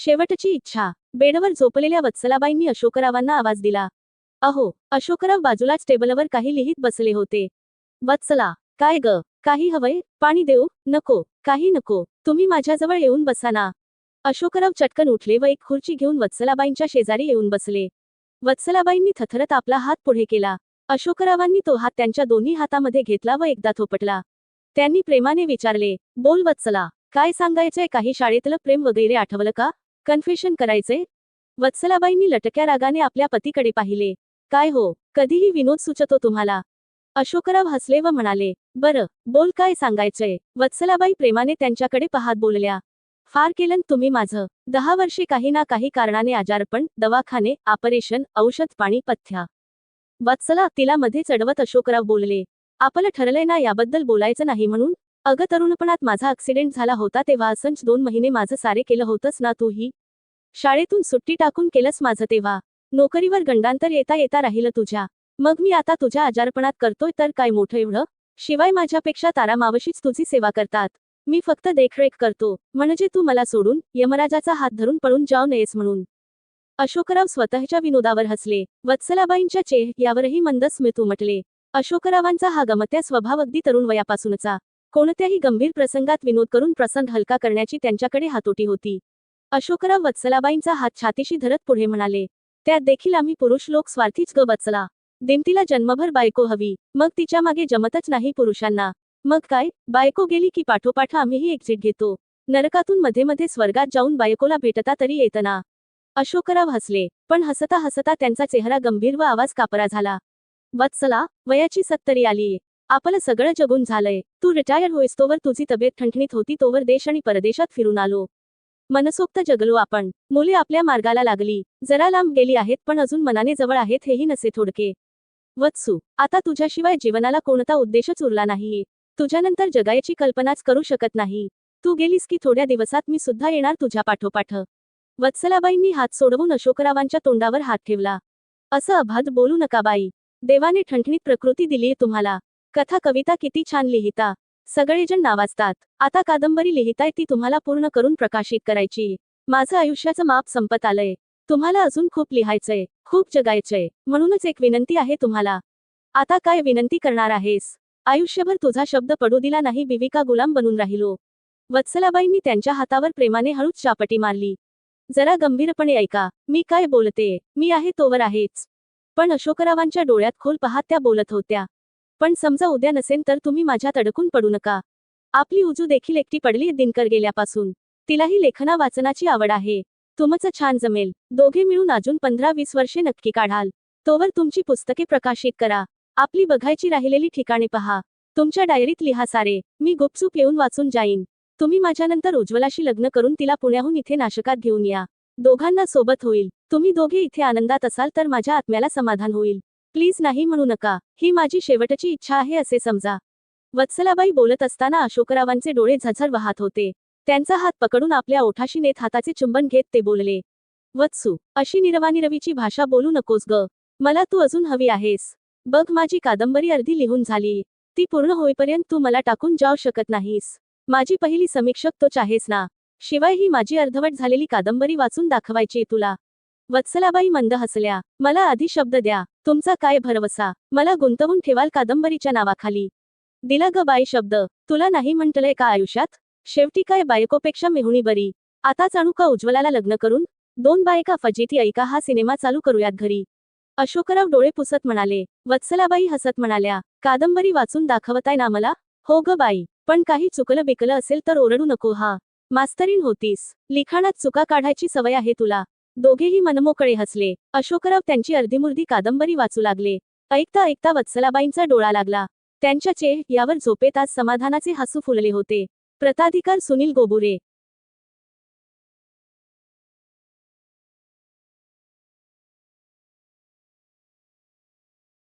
शेवटची इच्छा. बेडवर झोपलेल्या वत्सलाबाईंनी अशोकरावांना आवाज दिला. अहो अशोकराव बाजूलाच टेबलवर काही लिहित बसले होते. वत्सला काय ग? काही हवंय? पाणी देऊ? नको. काही नको. तुम्ही माझ्याजवळ येऊन बसा ना. अशोकराव चटकन उठले व एक खुर्ची घेऊन वत्सलाबाईंच्या शेजारी येऊन बसले. वत्सलाबाईंनी थथरत आपला हात पुढे केला. अशोकरावांनी तो हात त्यांच्या दोन्ही हातामध्ये घेतला व एकदा थोपटला. त्यांनी प्रेमाने विचारले बोल वत्सला काय सांगायचंय? काही शाळेतलं प्रेम वगैरे आठवलं का? कन्फेशन करायचंय वत्सलाबाईंनी लटक्या रागाने आपल्या पतीकडे पाहिले. काय हो? कधीही विनोद सुचतो तुम्हाला. अशोकराव हसले व म्हणाले बरं बोल काय सांगायचंय? वत्सलाबाई प्रेमाने त्यांच्याकडे पाहत बोलल्या फार केलं तुम्ही माझं. दहा वर्षे काही ना काही कारणाने आजारपण दवाखाने ऑपरेशन औषध पाणी पथ्या. वत्सला तिला मध्ये चढवत अशोकराव बोलले आपलं ठरलंय ना याबद्दल बोलायचं नाही म्हणून? अगं तरुणपणात माझा ऍक्सिडेंट झाला होता तेव्हा असंच दोन महिने माझं सारे केलं होतंस ना तूही? शाळेतून सुट्टी टाकून केलंस माझं तेव्हा. नोकरीवर गंडांतर येता येता राहिलं तुझ्या. मग मी आता तुझ्या आजारपणात करतोय तर काय मोठं एवढं? शिवाय माझ्यापेक्षा तारा मावशीच तुझी सेवा करतात. मी फक्त देखरेख करतो. म्हणजे तू मला सोडून यमराजाचा हात धरून पळून जाऊ नयेस म्हणून. अशोकराव स्वतःच्या विनोदावर हसले. वत्सलाबाईंच्या चेह यावरही मंद स्मित उमटले अशोकरावांचा हा गमत्या स्वभाव अगदी तरुण वयापासूनचा. कोणत्याही गंभीर प्रसंगात विनोद करून प्रसंग हलका करण्याची त्यांच्याकडे हातोटी होती. अशोकराव वत्सलाबाईंचा हात छातीशी धरत पुढे म्हणाले त्यात देखील आम्ही पुरुष लोक स्वार्थीच ग वत्सला. दिमतीला जन्मभर बायको हवी. मग तिच्यामागे जमतच नाही पुरुषांना. मग काय? बायको गेली की पाठोपाठ आम्हीही एक्झिट घेतो. नरकातून मध्ये मध्ये स्वर्गात जाऊन बायकोला भेटता तरी येतना अशोकराव हसले पण हसता हसता त्यांचा चेहरा गंभीर व आवाज कापरा झाला. वत्सला वयाची सत्तरी आलीये. आपलं सगळं जगून झालंय. तू रिटायर होईस तोवर तुझी तब्येत ठणठणीत होती तोवर देश आणि परदेशात फिरून आलो. मनसोक्त जगलो आपण. मुले आपल्या मार्गाला लागली. जरा लांब गेली आहेत पण अजून मनाने जवळ आहेत हेही नसे थोडके. वत्सू आता तुझ्याशिवाय जीवनाला कोणता उद्देशच उरला नाहीये तुझ्यानंतर जगायची कल्पनाच करू शकत नाही. तू गेलीस की थोड्या दिवसात मी सुद्धा येणार तुझ्या पाठोपाठ. वत्सलाबाईंनी हात सोडवून अशोकरावांच्या तोंडावर हात ठेवला. असं अभाद बोलू नका बाई. देवाने ठणठणीत प्रकृती दिलीये तुम्हाला. कथा कविता किती छान लिहिता. सगळेजण नावाजतात. आता कादंबरी लिहिताय ती तुम्हाला पूर्ण करून प्रकाशित करायची. माझं आयुष्याचं माप संपत आलंय. तुम्हाला अजून खूप लिहायचंय खूप जगायचंय म्हणूनच एक विनंती आहे तुम्हाला. आता काय विनंती करणार आहेस? आयुष्यभर तुझा शब्द पडू दिला नाही बिविका गुलाम बनून राहिलो. वत्सलाबाईंनी त्यांच्या हातावर प्रेमाने हळूच चापटी मारली. जरा गंभीरपणे ऐका मी काय बोलते? मी आहे तोवर आहेच. पण अशोकरावांच्या डोळ्यात खोल पाहत त्या बोलत होत्या. पण समजा उद्या नसेल तर तुम्ही माझ्यात अडकून पडू नका. आपली उजू देखील एकटी पडली दिनकर गेल्यापासून. तिलाही लेखना वाचनाची आवड आहे. तुमचं छान जमेल. दोघे मिळून अजून पंधरा वीस वर्षे नक्की काढाल. तोवर तुमची पुस्तके प्रकाशित करा. आपली बघायची राहिलेली ठिकाणे पहा. तुमच्या डायरीत लिहा सारे. मी गुपचूप येऊन वाचून जाईन. तुम्ही माझ्यानंतर उज्ज्वलाशी लग्न करून तिला पुण्याहून इथे नाशकात घेऊन या. दोघांना सोबत होईल. तुम्ही दोघे इथे आनंदात असाल तर माझ्या आत्म्याला समाधान होईल. प्लीज नाही म्हणू नका ही माझी शेवटची इच्छा आहे असे समजा. वत्सलाबाई बोलत असताना अशोकरावांचे डोळे झझर वाहत होते. त्यांचा हात पकडून आपल्या ओठाशी नेत हाताचे चुंबन घेत ते बोलले वत्सू अशी निरवानिरवीची भाषा बोलू नकोस ग. मला तू अजून हवी आहेस. बघ माझी कादंबरी अर्धी लिहून झाली. ती पूर्ण होईपर्यंत तू मला टाकून जाऊ शकत नाहीस. माझी पहिली समीक्षक तोच आहेस ना. शिवाय ही माझी अर्धवट झालेली कादंबरी वाचून दाखवायची तुला. वत्सलाबाई मंद हसल्या. मला आधी शब्द द्या. तुमचा काय भरवसा? मला गुंतवून ठेवाल कादंबरीच्या नावाखाली. दिला ग बाई शब्द. तुला नाही म्हटलंय का आयुष्यात? शेवटी काय बायकोपेक्षा मेहुणी बरी? आताच आणू का उज्ज्वलाला लग्न करून? दोन बायका फजिती ऐका हा सिनेमा चालू करूयात घरी. अशोकराव डोळे पुसत म्हणाले. वत्सलाबाई हसत म्हणाल्या. कादंबरी वाचून दाखवताय ना मला? हो ग बाई. पण काही चुकलं बिकलं असेल तर ओरडू नको हा. मास्तरीन होतीस. लिखाणात चुका काढायची सवय आहे तुला. दोघेही मनमोकळे हसले. अशोकराव त्यांची अर्धीमुर्धी कादंबरी वाचू लागले. ऐकता ऐकता वत्सलाबाईंचा डोळा लागला. त्यांच्या चेह यावर झोपेत आज समाधानाचे हसू फुलले होते. प्रताधिकार सुनील गोबुरे.